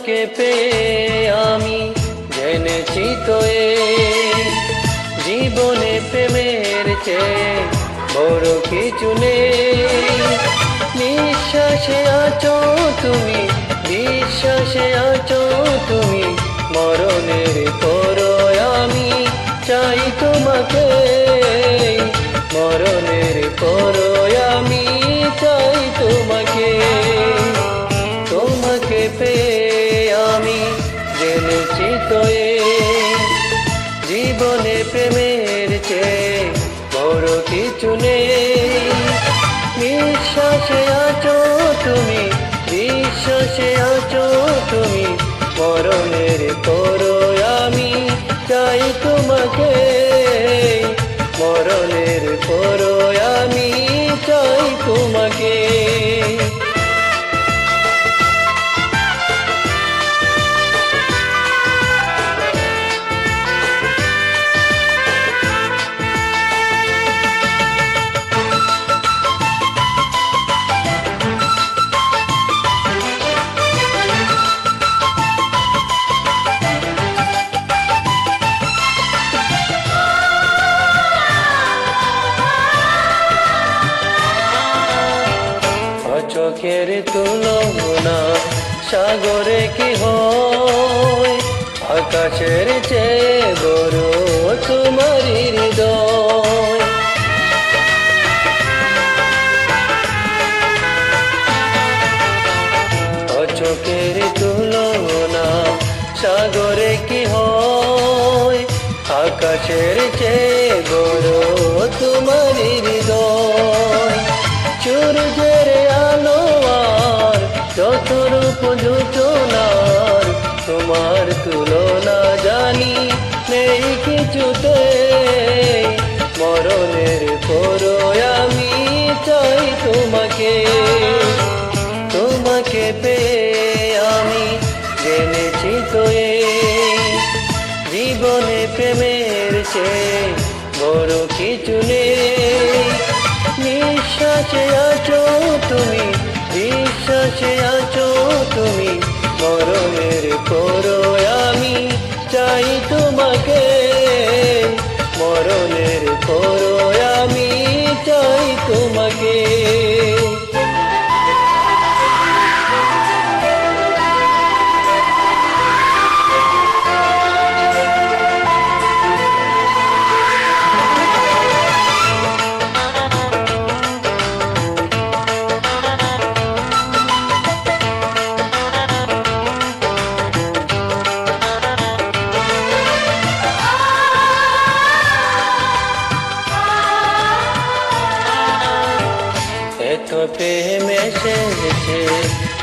তোমাকে পেয়ে আমি জেনেছি তো জীবনে প্রেমের চে বড় কিছু নেই। নিঃশ্বাসে আছো তুমি বিশ্বাসে আছো তুমি, মরণের পরো কিছু নেই বিশ্বাসে আছো তুমি বিশ্বাসে আছো তুমি মরণের পর আমি চাই তোমাকে। মরণের পর আমি চাই তোমাকে। চোখের তুলনা, সাগরে কি হয়? আকাশের চেয়ে বড় তোমার হৃদয়। চোখের তুলনা, সাগরে কি হয়? আকাশের চেয়ে যোচনার তোমার তুলনা জানি নেই কিছুতে। মরণের পর আমি চাই তোমাকে। তোমাকে পেয়ে আমি জেনেছি তোয়ে জীবনে প্রেমের চেয়ে বড় কিছু নেই। নিঃশ্বাসে আছো তুমি বিশ্বাসে মরণের পর আমি চাই তোমাকে। মরণের পর আমি চাই তোমাকে।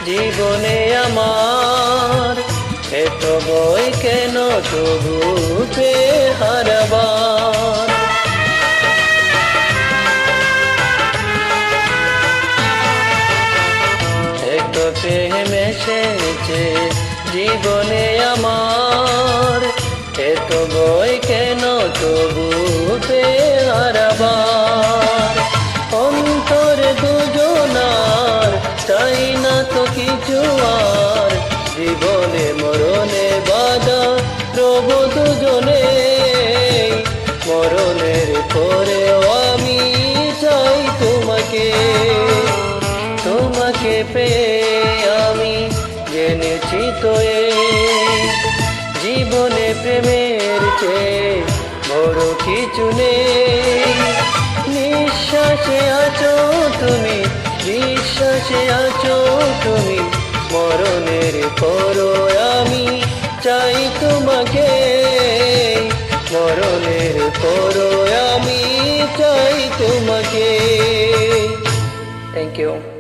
জীবনে আমার এত বই কেন তবু হারবার? এত প্রেম জীবনে আমার এত বই কেন তবু পে মরণের আমি তোমাকে। তোমাকে পেয়ে আমি জেনেছি জীবনে প্রেমের চেয়ে কিছু তুমি আছো তুমি। মরণের পর আমি চাই তোমাকে। মরণের পর আমি চাই তোমাকে। Thank you